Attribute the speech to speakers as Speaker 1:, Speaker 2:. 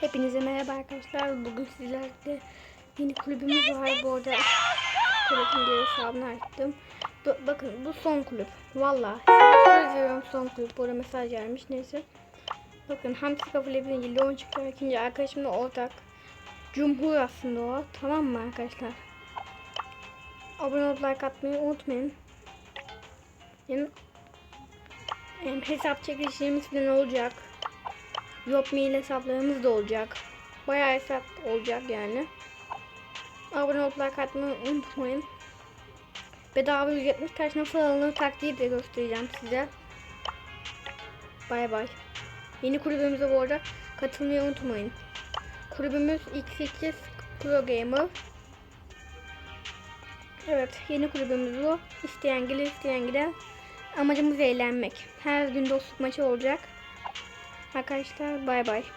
Speaker 1: Hepinize merhaba arkadaşlar. Bugün sizlerle yeni kulübümüz var. Bu arada kulübün diye hesabını açtım. Bu- bakın bu son kulüp. Valla. Söz veriyorum son kulüp. Bu arada mesaj gelmiş. Neyse. Bakın Hamsi Kafalı birinci, Leon çıktı ikinci. Arkadaşımla ortak. Cumhur aslında o. Tamam mı arkadaşlar? Abone olup like atmayı unutmayın. Yani, yani hesap çekilişlerimiz falan olacak. Yok mail hesaplarımız da olacak. Bayağı hesap olacak yani. Abone olup like atmayı unutmayın. Bedava ücretmiş kaç nasıl alınır taktiği de göstereceğim size. Bay bay. Yeni kulübümüze bu arada katılmayı unutmayın. Kulübümüz X8 Pro Gamer. Evet yeni kulübümüz bu. İsteyen gelir isteyen gider. Amacımız eğlenmek. Her gün dostluk maçı olacak. Arkadaşlar bay bay.